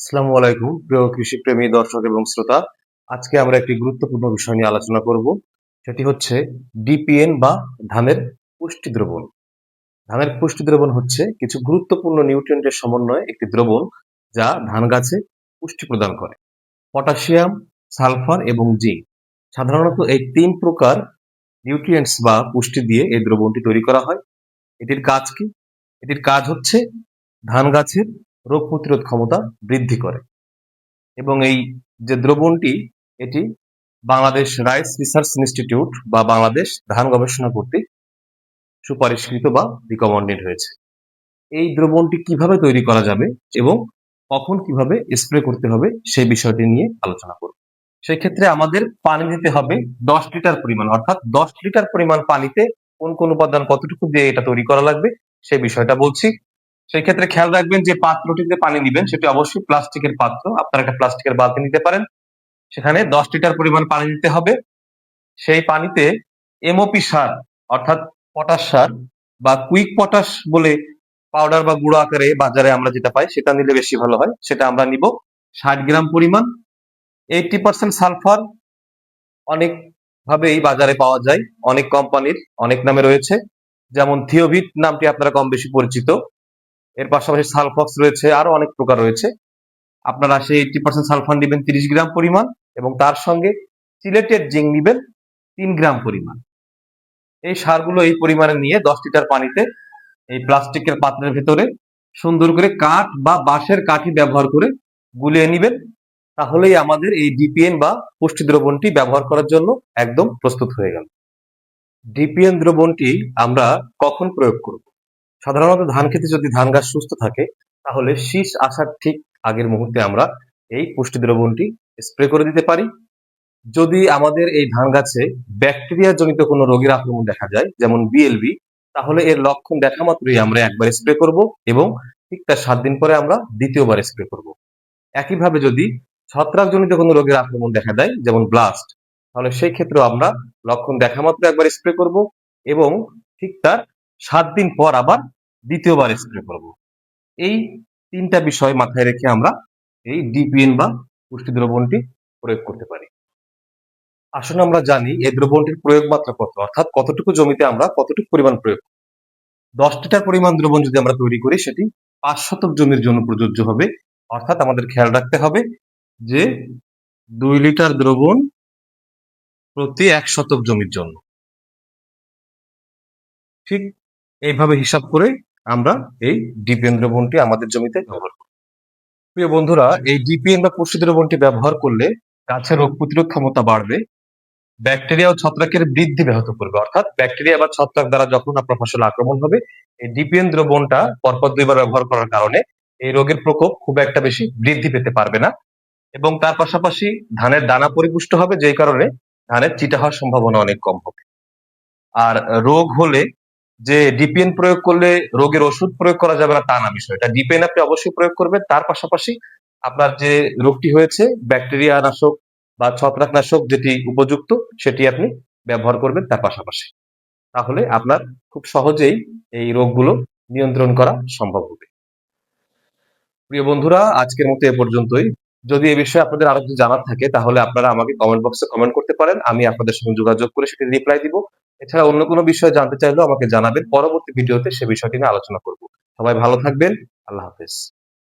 আসসালামু আলাইকুম, প্রিয় কৃষি প্রেমী দর্শক এবং শ্রোতা। আজকে আমরা একটি গুরুত্বপূর্ণ বিষয় নিয়ে আলোচনা করব। সেটি হচ্ছে ডিপিএন বা ধানের পুষ্টি দ্রবণ ধানের পুষ্টি দ্রবণ হচ্ছে কিছু গুরুত্বপূর্ণ নিউট্রিয়েন্টের সমন্বয়ে একটি দ্রবণ যা ধান গাছে পুষ্টি প্রদান করে। পটাশিয়াম, সালফার এবং জিঙ্ক। সাধারণত এই তিন প্রকার নিউট্রিয়েন্টস বা পুষ্টি দিয়ে এই দ্রবণটি তৈরি করা হয়। এটির কাজ কি? এটির কাজ হচ্ছে ধান গাছের রোগ প্রতিরোধ ক্ষমতা বৃদ্ধি করে। এবং এই যে দ্রবণটি, এটি বাংলাদেশ রাইস রিসার্চ ইনস্টিটিউট বা বাংলাদেশ ধান গবেষণা কর্তৃক সুপারিশকৃত বা রিকমেন্ডেড হয়েছে। এই দ্রবণটি কীভাবে তৈরি করা যাবে এবং কখন কীভাবে স্প্রে করতে হবে সেই বিষয়টি নিয়ে আলোচনা করব। সেই ক্ষেত্রে আমাদের পানি দিতে হবে দশ লিটার পরিমাণ, অর্থাৎ দশ লিটার পরিমাণ পানিতে কোন কোন উপাদান কতটুকু দিয়ে এটা তৈরি করা লাগবে সেই বিষয়টা বলছি। সেই ক্ষেত্রে খেয়াল রাখবেন যে পাত্রটিতে পানি দিবেন, সেটি অবশ্যই প্লাস্টিকের পাত্র। আপনারা একটা প্লাস্টিকের বালতি নিতে পারেন। সেখানে দশ লিটার পরিমাণ পানি দিতে হবে। সেই পানিতে এমওপি সার, অর্থাৎ পটাশ সার বা কুইক পটাশ বলে পাউডার বা গুঁড়ো আকারে বাজারে আমরা যেটা পাই, সেটা নিলে বেশি ভালো হয়। সেটা আমরা নিব ষাট গ্রাম পরিমাণ। এইটি পার্সেন্ট সালফার অনেক ভাবেই বাজারে পাওয়া যায়। অনেক কোম্পানির অনেক নামে রয়েছে। যেমন থিওভিট নামটি আপনারা কম বেশি পরিচিত। এর পাশাপাশি সালফক্স রয়েছে, আরও অনেক প্রকার রয়েছে। আপনারা সেই এইটি পার্সেন্ট সালফান নেবেন তিরিশ গ্রাম পরিমাণ এবং তার সঙ্গে সিলেটেড জিঙ্ক নেবেন তিন গ্রাম পরিমাণ। এই সারগুলো এই পরিমাণে নিয়ে দশ লিটার পানিতে এই প্লাস্টিকের পাত্রের ভেতরে সুন্দর করে কাঠ বা বাঁশের কাঠি ব্যবহার করে গুলিয়ে নেবেন। তাহলেই আমাদের এই ডিপিএন বা পুষ্টি দ্রবণটি ব্যবহার করার জন্য একদম প্রস্তুত হয়ে গেল। ডিপিএন দ্রবণটি আমরা কখন প্রয়োগ করব? সাধারণত ধান খেতে যদি ধান গাছ সুস্থ থাকে, তাহলে শীষ আসার ঠিক আগের মুহূর্তে আমরা এই পুষ্টি দ্রবণটি স্প্রে করে দিতে পারি। যদি আমাদের এই ধান গাছে ব্যাকটেরিয়া জনিত কোনো রোগের আক্রমণ দেখা যায়, যেমন বিএলবি তাহলে এর লক্ষণ দেখা মাত্রই আমরা একবার স্প্রে করব এবং ঠিক তার সাত দিন পরে আমরা দ্বিতীয়বার স্প্রে করব। একইভাবে যদি ছত্রাকজনিত কোনো রোগের আক্রমণ দেখা দেয়, যেমন ব্লাস্ট তাহলে সেই ক্ষেত্রেও আমরা লক্ষণ দেখা মাত্র একবার স্প্রে করব এবং ঠিক তার সাত দিন পর আবার দ্বিতীয়বার স্প্রে করব। এই তিনটা বিষয় মাথায় রেখে আমরা এই ডিপিএন বা পুষ্টি দ্রবণটি প্রয়োগ করতে পারি। আসলে আমরা জানি এই দ্রবণটির প্রয়োগ মাত্রা কত, অর্থাৎ কতটুকু জমিতে আমরা কতটুকু পরিমাণ প্রয়োগ। দশ লিটার পরিমাণ দ্রবণ যদি আমরা তৈরি করি, সেটি পাঁচ শতক জমির জন্য প্রযোজ্য হবে। অর্থাৎ আমাদের খেয়াল রাখতে হবে যে দুই লিটার দ্রবণ প্রতি এক শতক জমির জন্য। ঠিক এইভাবে হিসাব করে আমরা এই ডিপিএন দ্রবণটি আমাদের জমিতে ব্যবহার করি। প্রিয় বন্ধুরা, এই ডিপিএন বা পুষ্টি দ্রবণটি ব্যবহার করলে গাছের রোগ প্রতিরোধ ক্ষমতা বাড়বে, ব্যাকটেরিয়া ও ছত্রাকের বৃদ্ধি ব্যাহত করবে। অর্থাৎ ব্যাকটেরিয়া বা ছত্রাক দ্বারা যখন আপনার ফসল আক্রমণ হবে, এই ডিপিএন দ্রবণটা পরপর দুইবার ব্যবহার করার কারণে এই রোগের প্রকোপ খুব একটা বেশি বৃদ্ধি পেতে পারবে না এবং তার পাশাপাশি ধানের দানা পরিপুষ্ট হবে, যেই কারণে ধানের চিটা হওয়ার সম্ভাবনা অনেক কম হবে। আর রোগ হলে যে ডিপিএন প্রয়োগ করলে রোগের ওষুধ প্রয়োগ করা যাবে না, তা না বিষয়টা ডিপিএন আপনি অবশ্যই প্রয়োগ করবেন। তার পাশাপাশি আপনার যে রোগটি হয়েছে, ব্যাকটেরিয়া নাশক বা ছত্রাকনাশক যেটি উপযুক্ত, সেটি আপনি ব্যবহার করবেন তার পাশাপাশি। তাহলে আপনার খুব সহজেই এই রোগগুলো নিয়ন্ত্রণ করা সম্ভব হবে। প্রিয় বন্ধুরা, আজকের মতো এ পর্যন্তই। যদি এ বিষয়ে আপনাদের আরও কিছু জানার থাকে, তাহলে আপনারা আমাকে কমেন্ট বক্সে কমেন্ট করতে পারেন। আমি আপনাদের সঙ্গে যোগাযোগ করে সেটি রিপ্লাই দিব। এছাড়া অন্য কোনো বিষয়ে জানতে চাইলেও আমাকে জানাবেন। পরবর্তী ভিডিওতে সে বিষয়টি নিয়ে আলোচনা করব। সবাই ভালো থাকবেন। আল্লাহ হাফেজ।